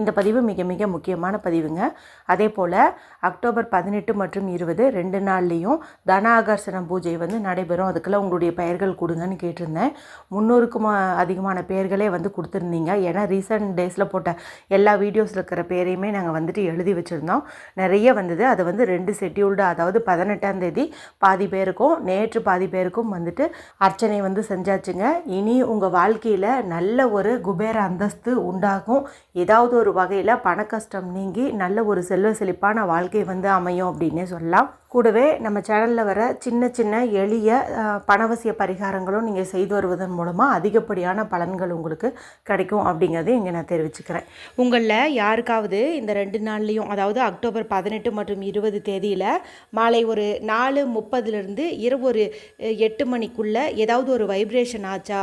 இந்த பதிவு மிக மிக முக்கியமான பதிவுங்க. அதே போல் அக்டோபர் பதினெட்டு மற்றும் இருபது ரெண்டு நாள்லேயும் தன பூஜை வந்து நடைபெறும். அதுக்கெல்லாம் உங்களுடைய பெயர்கள் கொடுங்கன்னு கேட்டிருந்தேன். முந்நூறுக்கும் அதிகமான பெயர்களே வந்து கொடுத்துருந்தீங்க. ஏன்னா ரீசெண்ட் டேஸில் போட்ட எல்லா வீடியோஸில் இருக்கிற பேரையுமே நாங்கள் வந்துட்டு எழுதி வச்சுருந்தோம். நிறைய வந்தது. அது வந்து ரெண்டு ஷெட்யூல்டு அதாவது பதினெட்டாம் தேதி பாதி பேருக்கும் நேற்று பாதி பேருக்கும் வந்துட்டு அர்ச்சனை வந்து செஞ்சாச்சுங்க. இனி உங்கள் வாழ்க்கையில் நல்ல ஒரு குபேர அந்தஸ்து உண்டாகும். ஏதாவது ஒரு வகையில் பண கஷ்டம் நீங்கி நல்ல ஒரு செல்வ செழிப்பான வாழ்க்கை வந்து அமையும் அப்படின்னே சொல்லலாம். கூடவே நம்ம சேனலில் வர சின்ன சின்ன எளிய பணவசிய பரிகாரங்களும் நீங்கள் செய்து வருவதன் மூலமாக அதிகப்படியான பலன்கள் உங்களுக்கு கிடைக்கும் அப்படிங்கிறதையும் இங்கே நான் தெரிவிச்சுக்கிறேன். உங்களில் யாருக்காவது இந்த ரெண்டு நாள்லேயும் அதாவது அக்டோபர் பதினெட்டு மற்றும் இருபது தேதியில் மாலை ஒரு நாலு முப்பதுலேருந்து இரவு ஒரு எட்டு மணிக்குள்ளே ஏதாவது ஒரு வைப்ரேஷன் ஆச்சா?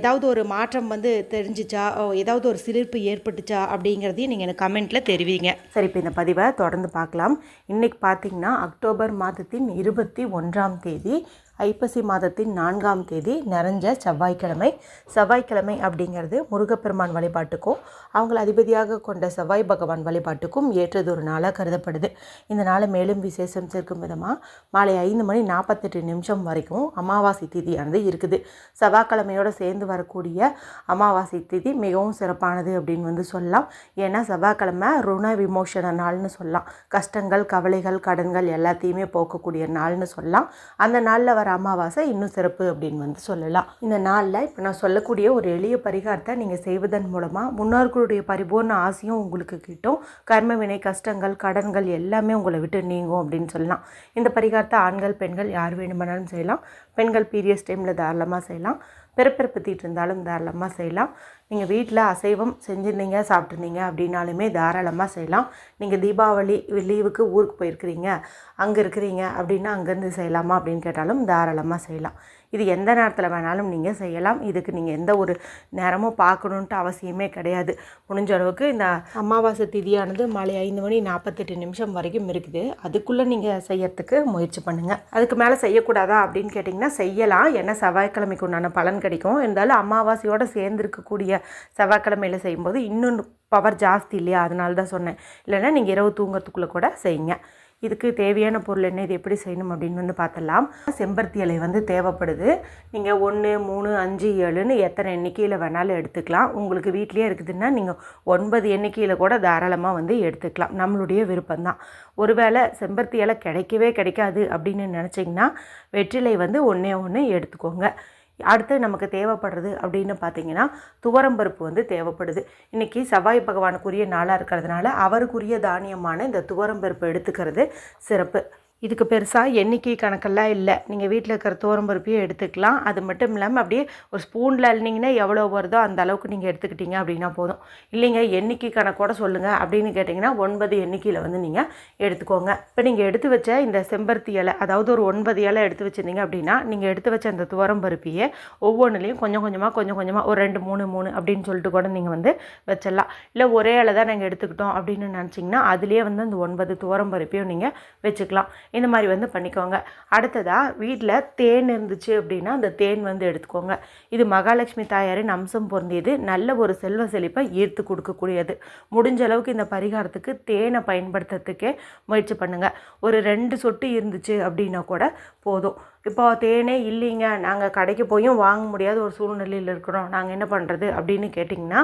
ஏதாவது ஒரு மாற்றம் வந்து தெரிஞ்சிச்சா? ஏதாவது ஒரு சிலிர்ப்பு ஏற்பட்டுச்சா? அப்படிங்கிறதையும் நீங்கள் எனக்கு கமெண்ட்டில் தெரிவிங்க. சரி இப்போ இந்த பதிவை தொடர்ந்து பார்க்கலாம். இன்றைக்கி பார்த்தீங்கன்னா அக்டோபர் அக்டோபர் மாதத்தின் இருபத்தி ஒன்றாம் தேதி ஐப்பசி மாதத்தின் நான்காம் தேதி நிறைஞ்ச செவ்வாய்க்கிழமை. செவ்வாய்க்கிழமை அப்படிங்கிறது முருகப்பெருமான் வழிபாட்டுக்கும் அவங்களை அதிபதியாக கொண்ட செவ்வாய் பகவான் வழிபாட்டுக்கும் ஏற்றது ஒரு நாளாக கருதப்படுது. இந்த நாளை மேலும் விசேஷம் சேர்க்கும் விதமாக மாலை ஐந்து மணி நாற்பத்தெட்டு நிமிஷம் வரைக்கும் அமாவாசை திதியானது இருக்குது. செவ்வாய்க்கிழமையோடு சேர்ந்து வரக்கூடிய அமாவாசை திதி மிகவும் சிறப்பானது அப்படின்னு வந்து சொல்லலாம். ஏன்னா செவ்வாய்க்கிழமை ருண விமோசன நாள்னு சொல்லலாம். கஷ்டங்கள் கவலைகள் கடன்கள் எல்லாத்தையுமே போக்கக்கூடிய நாள்னு சொல்லலாம். அந்த நாளில் வர அமாவாசை இன்னும் சிறப்பு அப்படின்னு வந்து சொல்லலாம். இந்த நாளில் இப்போ நான் சொல்லக்கூடிய ஒரு எளிய பரிகாரத்தை நீங்கள் செய்வதன் மூலமாக முன்னோர்களுடைய பரிபூர்ண ஆசையும் உங்களுக்கு கிட்டும். கர்ம வினை கஷ்டங்கள் கடன்கள் எல்லாமே உங்களை விட்டு நீங்கும் அப்படின்னு சொல்லலாம். இந்த பரிகாரத்தை ஆண்கள் பெண்கள் யார் வேணுமானாலும் செய்யலாம். பெண்கள் பீரியட்ஸ் டைமில் தாராளமாக செய்யலாம். பிறப்பிறப்பத்திட்டு இருந்தாலும் தாராளமாக செய்யலாம். நீங்கள் வீட்டில் அசைவம் செஞ்சுருந்தீங்க சாப்பிட்ருந்தீங்க அப்படின்னாலுமே தாராளமாக செய்யலாம். நீங்கள் தீபாவளி லீவுக்கு ஊருக்கு போயிருக்கிறீங்க அங்கே இருக்கிறீங்க அப்படின்னா அங்கேருந்து செய்யலாமா அப்படின்னு கேட்டாலும் தாராளமாக செய்யலாம். இது எந்த நேரத்தில் வேணாலும் நீங்கள் செய்யலாம். இதுக்கு நீங்கள் எந்த ஒரு நேரமும் பார்க்கணுன்ட்டு அவசியமே கிடையாது. முடிஞ்ச அளவுக்கு இந்த அமாவாசை திதியானது மாலை ஐந்து மணி நாற்பத்தெட்டு நிமிஷம் வரைக்கும் இருக்குது. அதுக்குள்ளே நீங்கள் செய்யறதுக்கு முயற்சி பண்ணுங்கள் அதுக்கு மேலே செய்யக்கூடாதா அப்படின்னு கேட்டிங்கன்னா செய்யலாம். ஏன்னா செவ்வாய்க்கிழமைக்கு உண்டான பலன் கிடைக்கும். இருந்தாலும் அமாவாசையோடு சேர்ந்துருக்கக்கூடிய செவ்வாய்க்கிழமையில் செய்யும்போது இன்னும் பவர் ஜாஸ்தி இல்லையா? அதனால தான் சொன்னேன். இல்லைன்னா நீங்கள் இரவு தூங்குறதுக்குள்ளே கூட செய்யுங்க. இதுக்கு தேவையான பொருள் என்ன இது எப்படி செய்யணும் அப்படின்னு வந்து பார்த்தலாம் செம்பருத்தி இலை வந்து தேவைப்படுது. நீங்கள் ஒன்று மூணு அஞ்சு ஏழுன்னு எத்தனை எண்ணிக்கையில் வேணாலும் எடுத்துக்கலாம். உங்களுக்கு வீட்லேயே இருக்குதுன்னா நீங்கள் ஒன்பது எண்ணிக்கையில் கூட தாராளமாக வந்து எடுத்துக்கலாம். நம்மளுடைய விருப்பம்தான். ஒருவேளை செம்பருத்தி இலை கிடைக்கவே கிடைக்காது அப்படின்னு நினச்சிங்கன்னா வெற்றிலை வந்து ஒன்றே ஒன்று எடுத்துக்கோங்க. அடுத்து நமக்கு தேவைப்படுறது அப்படின்னு பார்த்தீங்கன்னா துவரம்பருப்பு வந்து தேவைப்படுது. இன்றைக்கி செவ்வாய் பகவானுக்குரிய நாளாக இருக்கிறதுனால அவருக்குரிய தானியமான இந்த துவரம்பருப்பு எடுத்துக்கிறது சிறப்பு. இதுக்கு பெருசாக எண்ணிக்கை கணக்கெல்லாம் இல்லை. நீங்கள் வீட்டில் இருக்கிற துவரம்பருப்பையும் எடுத்துக்கலாம். அது மட்டும் இல்லாமல் அப்படியே ஒரு ஸ்பூனில் அள்ளிங்கன்னா எவ்வளோ வருதோ அந்த அளவுக்கு நீங்கள் எடுத்துக்கிட்டீங்க அப்படின்னா போதும். இல்லைங்க எண்ணிக்கை கணக்கோட சொல்லுங்கள் அப்படின்னு கேட்டிங்கன்னா ஒன்பது எண்ணிக்கையில் வந்து நீங்கள் எடுத்துக்கோங்க. இப்போ நீங்கள் எடுத்து வச்ச இந்த செம்பருத்தி இலை அதாவது ஒரு ஒன்பது இலை எடுத்து வச்சுருந்தீங்க அப்படின்னா நீங்கள் எடுத்து வச்ச அந்த துவரம்பருப்பியை ஒவ்வொன்றுலேயும் கொஞ்சம் கொஞ்சமாக கொஞ்சம் கொஞ்சமாக ஒரு ரெண்டு மூணு மூணு அப்படின்னு சொல்லிட்டு கூட நீங்கள் வந்து வச்சிடலாம். இல்லை ஒரே இலை தான் நாங்கள் எடுத்துக்கிட்டோம் அப்படின்னு நினச்சிங்கன்னா அதுலேயே வந்து அந்த ஒன்பது துவரம்பருப்பையும் நீங்கள் வச்சுக்கலாம். இந்த மாதிரி வந்து பண்ணிக்கோங்க. அடுத்ததாக வீட்டில் தேன் இருந்துச்சு அப்படின்னா அந்த தேன் வந்து எடுத்துக்கோங்க. இது மகாலட்சுமி தாயாரின் அம்சம் பொருந்தியது. நல்ல ஒரு செல்வ செழிப்பை ஈர்த்து கொடுக்கக்கூடியது. முடிஞ்ச அளவுக்கு இந்த பரிகாரத்துக்கு தேனை பயன்படுத்துறதுக்கே முயற்சி பண்ணுங்கள் ஒரு ரெண்டு சொட்டு இருந்துச்சு அப்படின்னா கூட போதும். இப்போ தேனே இல்லைங்க. நாங்கள் கடைக்கு போயும் வாங்க முடியாத ஒரு சூழ்நிலையில் இருக்கிறோம். நாங்கள் என்ன பண்ணுறது அப்படின்னு கேட்டிங்கன்னா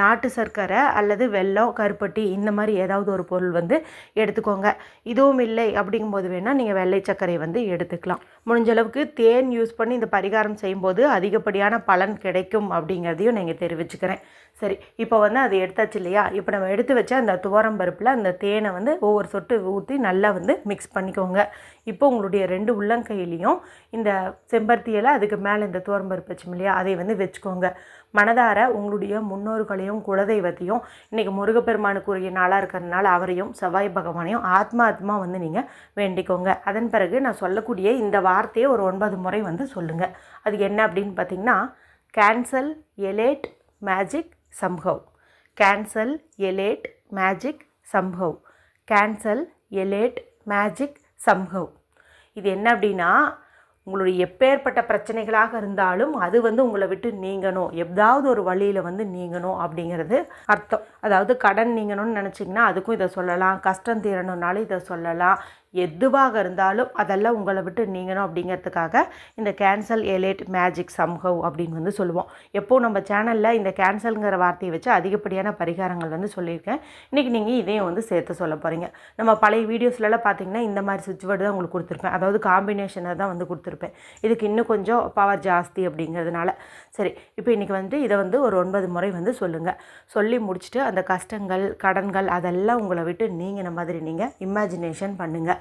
நாட்டு சர்க்கரை அல்லது வெல்லம் கருப்பட்டி இந்த மாதிரி ஏதாவது ஒரு பொருள் வந்து எடுத்துக்கோங்க. இதுவும் இல்லை அப்படிங்கும்போது வேணால் நீங்கள் வெள்ளை சர்க்கரை வந்து எடுத்துக்கலாம். முடிஞ்ச அளவுக்கு தேன் யூஸ் பண்ணி இந்த பரிகாரம் செய்யும்போது அதிகப்படியான பலன் கிடைக்கும் அப்படிங்கிறதையும் நீங்கள் தெரிவிச்சுக்கிறேன். சரி இப்போ வந்து அது எடுத்தாச்சு இல்லையா? இப்போ நம்ம எடுத்து வச்ச அந்த துவரம் பருப்பில் அந்த தேனை வந்து ஒவ்வொரு சொட்டு ஊற்றி நல்லா வந்து மிக்ஸ் பண்ணிக்கோங்க. இப்போ உங்களுடைய ரெண்டு உள்ளங்கையிலையும் இந்த செம்பருத்தியில் அதுக்கு மேலே இந்த துவரம்பருப்பு வச்சோம் இல்லையா அதை வந்து வச்சுக்கோங்க. மனதார உங்களுடைய முன்னோர்களையும் குலதெய்வத்தையும் இன்றைக்கி முருகப்பெருமானுக்குரிய நாளாக இருக்கிறதுனால அவரையும் செவ்வாய் பகவானையும் ஆத்மா ஆத்மா வந்து நீங்கள் வேண்டிக்கோங்க. அதன் பிறகு நான் சொல்லக்கூடிய இந்த வார்த்தையை ஒரு ஒன்பது முறை வந்து சொல்லுங்கள் அது என்ன அப்படின்னு பார்த்தீங்கன்னா cancel எலேட் magic somehow cancel எலேட் magic சம்பவ் கேன்சல் எலேட் மேஜிக் சம்பவ் இது என்ன அப்படின்னா உங்களுடைய எப்பேற்பட்ட பிரச்சனைகளாக இருந்தாலும் அது வந்து உங்களை விட்டு நீங்கணும். எதாவது ஒரு வழியில் வந்து நீங்கணும் அப்படிங்கிறது அர்த்தம். அதாவது கடன் நீங்கணும்னு நினச்சிங்கன்னா அதுக்கும் இதை சொல்லலாம். கஷ்டம் தீரணும்னாலும் இதை சொல்லலாம். எதுவாக இருந்தாலும் அதெல்லாம் உங்களை விட்டு நீங்கணும் அப்படிங்கிறதுக்காக இந்த கேன்சல் எலேட் மேஜிக் சம்ஹவ் அப்படின்னு வந்து சொல்லுவோம். எப்போ நம்ம சேனலில் இந்த கேன்சல்ங்கிற வார்த்தையை வச்சு அதிகப்படியான பரிகாரங்கள் வந்து சொல்லியிருக்கேன். இன்றைக்கி நீங்கள் இதையும் வந்து சேர்த்து சொல்ல போகிறீங்க நம்ம பழைய வீடியோஸ்லலாம் பார்த்தீங்கன்னா இந்த மாதிரி சுவிட்ச் வேர்டு தான் உங்களுக்கு கொடுத்துருப்பேன். அதாவது காம்பினேஷனை தான் வந்து கொடுத்துருப்பேன். இதுக்கு இன்னும் கொஞ்சம் பவர் ஜாஸ்தி அப்படிங்கிறதுனால. சரி இப்போ இன்றைக்கி வந்து இதை வந்து ஒரு ஒன்பது முறை வந்து சொல்லுங்கள் சொல்லி முடிச்சுட்டு அந்த கஷ்டங்கள் கடன்கள் அதெல்லாம் உங்களை விட்டு நீங்கின மாதிரி நீங்கள் இமேஜினேஷன் பண்ணுங்கள்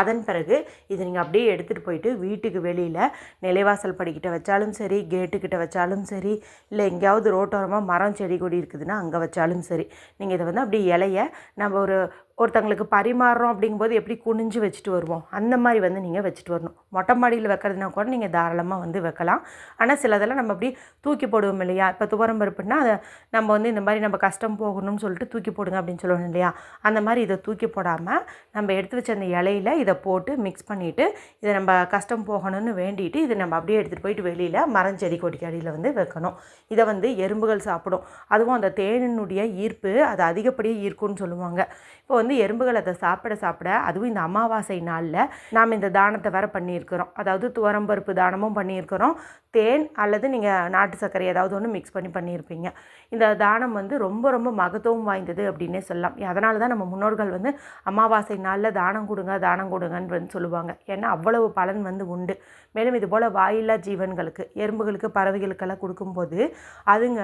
அதன் பிறகு இதை நீங்கள் அப்படியே எடுத்துகிட்டு போயிட்டு வீட்டுக்கு வெளியில் நிலைவாசல் படிக்கிட்ட வச்சாலும் சரி கேட்டுக்கிட்ட வச்சாலும் சரி இல்லை எங்கேயாவது ரோட்டோரமாக மரம் செடி கொடி இருக்குதுன்னா அங்கே வச்சாலும் சரி நீங்கள் இதை வந்து அப்படியே இலைய நம்ம ஒரு ஒருத்தங்களுக்கு பரிமாறுறோம் அப்படிங்கும்போது எப்படி குனிஞ்சு வச்சுட்டு வருவோம்? அந்த மாதிரி வந்து நீங்கள் வச்சுட்டு வரணும். மொட்டை மாடியில் வைக்கிறதுனா கூட நீங்கள் தாராளமாக வந்து வைக்கலாம். ஆனால் சிலதெல்லாம் நம்ம அப்படி தூக்கி போடுவோம் இல்லையா? இப்போ துவரம் பருப்புன்னா அதை நம்ம வந்து இந்த மாதிரி நம்ம கஷ்டம் போகணும்னு சொல்லிட்டு தூக்கி போடுங்க அப்படின்னு சொல்லணும் இல்லையா? அந்த மாதிரி இதை தூக்கி போடாமல் நம்ம எடுத்து வச்ச அந்த இலையில இதை போட்டு மிக்ஸ் பண்ணிவிட்டு இதை நம்ம கஷ்டம் போகணும்னு வேண்டிட்டு இதை நம்ம அப்படியே எடுத்துகிட்டு போயிட்டு வெளியில் மரம் செடி கொடிக்கு அடியில் வந்து வைக்கணும். இதை வந்து எறும்புகள் சாப்பிடும். அதுவும் அந்த தேனினுடைய ஈர்ப்பு அது அதிகப்படியே ஈர்க்கும்னு சொல்லுவாங்க. இப்போ வந்து எறும்புகள் அதை சாப்பிட சாப்பிட அதுவும் இந்த அமாவாசை நாளில் நாம் இந்த தானத்தை வேறு பண்ணியிருக்கிறோம். அதாவது துவரம்பருப்பு தானமும் பண்ணியிருக்கிறோம். தேன் அல்லது நீங்கள் நாட்டு சர்க்கரை ஏதாவது ஒன்று மிக்ஸ் பண்ணி பண்ணியிருப்பீங்க. இந்த தானம் வந்து ரொம்ப ரொம்ப மகத்துவம் வாய்ந்தது அப்படின்னே சொல்லலாம். அதனால தான் நம்ம முன்னோர்கள் வந்து அமாவாசை நாளில் தானம் கொடுங்க தானம் கொடுங்கன்னு வந்து சொல்லுவாங்க. ஏன்னா அவ்வளவு பலன் வந்து உண்டு. மேலும் இதுபோல் வாயில்லா ஜீவன்களுக்கு எறும்புகளுக்கு பறவைகளுக்கெல்லாம் கொடுக்கும்போது அதுங்க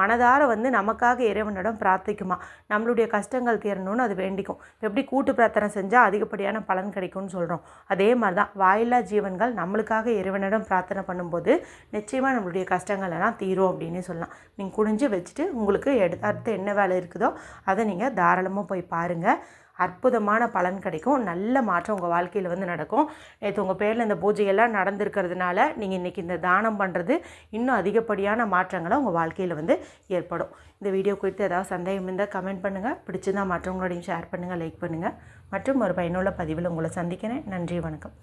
மனதார வந்து நமக்காக இறைவனிடம் பிரார்த்திக்குமா? நம்மளுடைய கஷ்டங்கள் தீரணும்னு அது வேண்டிக்கும். எப்படி கூட்டு பிரார்த்தனை செஞ்சால் அதிகப்படியான பலன் கிடைக்கும்னு சொல்கிறோம் அதே மாதிரி தான் வாயில்லா ஜீவன்கள் நம்மளுக்காக இறைவனிடம் பிரார்த்தனை பண்ணும்போது நிச்சயமாக நம்மளுடைய கஷ்டங்கள் எல்லாம் தீரும் அப்படின்னு சொல்லலாம். நீங்கள் குனிஞ்சு வச்சுட்டு உங்களுக்கு எடு அடுத்து என்ன வேலை இருக்குதோ அதை நீங்கள் தாராளமாக போய் பாருங்கள் அற்புதமான பலன் கிடைக்கும். நல்ல மாற்றம் உங்கள் வாழ்க்கையில் வந்து நடக்கும். நேற்று உங்கள் பேரில் இந்த பூஜையெல்லாம் நடந்திருக்கிறதுனால நீங்கள் இன்றைக்கி இந்த தானம் பண்ணுறது இன்னும் அதிகப்படியான மாற்றங்களை உங்கள் வாழ்க்கையில் வந்து ஏற்படும். இந்த வீடியோ குறித்து ஏதாவது சந்தேகம் இருந்தால் கமெண்ட் பண்ணுங்கள் பிடிச்சிருந்தால் மற்றவங்களோடையும் ஷேர் பண்ணுங்கள் லைக் பண்ணுங்கள் மற்றும் ஒரு பயனுள்ள பதிவில் உங்களை சந்திக்கிறேன். நன்றி வணக்கம்.